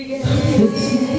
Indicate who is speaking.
Speaker 1: 들게